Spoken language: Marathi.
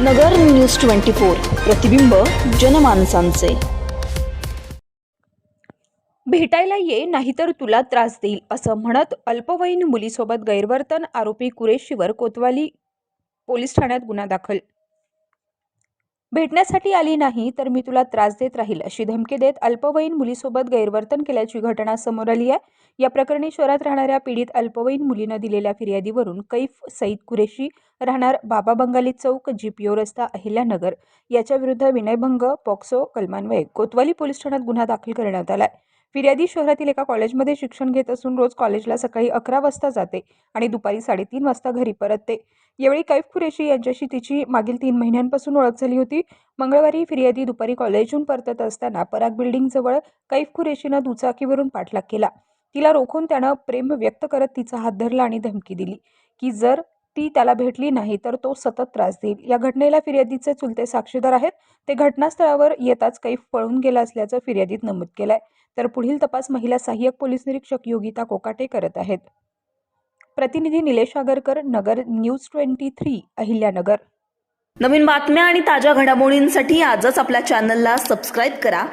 नगर न्यूज ट्वेंटी फोर प्रतिबिंब जनमानसांचे. भेटायला ये नाहीतर तुला त्रास देईल असं म्हणत अल्पवयीन मुलीसोबत गैरवर्तन आरोपी कुरेशीवर कोतवाली पोलीस ठाण्यात गुन्हा दाखल. भेटण्यासाठी आली नाही तर मी तुला त्रास देत राहील अशी धमकी देत अल्पवयीन मुलीसोबत गैरवर्तन केल्याची घटना समोर आली आहे. या प्रकरणी शहरात राहणाऱ्या पीडित अल्पवयीन मुलीनं दिलेल्या फिर्यादीवरून कैफ सईद कुरेशी राहणार बाबा बंगाली चौक जीपीओ रस्ता अहिल्यानगर. याच्या विरुद्ध विनयभंग पॉक्सो कलमान्वये कोतवाली पोलीस ठाण्यात गुन्हा दाखल करण्यात आला आहे फिर्यादी शहरातील एका कॉलेजमध्ये शिक्षण घेत असून रोज कॉलेजला सकाळी अकरा वाजता जाते आणि दुपारी साडेतीन वाजता घरी परतते. यावेळी कैफ कुरेशी यांच्याशी तिची मागील तीन महिन्यांपासून ओळख झाली होती. मंगळवारी फिर्यादी दुपारी कॉलेजहून परतत असताना पराग बिल्डिंगजवळ कैफ कुरेशीनं दुचाकीवरून पाठलाग केला. तिला रोखून त्यानं प्रेम व्यक्त करत तिचा हात धरला आणि धमकी दिली की जर ती त्याला भेटली नाही तर तो सतत त्रास देईल. या घटनेला फिर्यादीचे चुलते साक्षीदार आहेत. ते घटनास्थळावर येताच कैफ पळून गेला असल्याचं फिर्यादीत नमूद केलंय. तर पुढील तपास महिला सहाय्यक पोलीस निरीक्षक योगिता कोकाटे करत आहेत. प्रतिनिधी Nilesh Agarkar Nagar news twenty three Ahilyanagar. नवीन बातम्या आणि ताज्या घडामोडींसाठी आजच आपल्या चॅनलला सबस्क्राईब करा.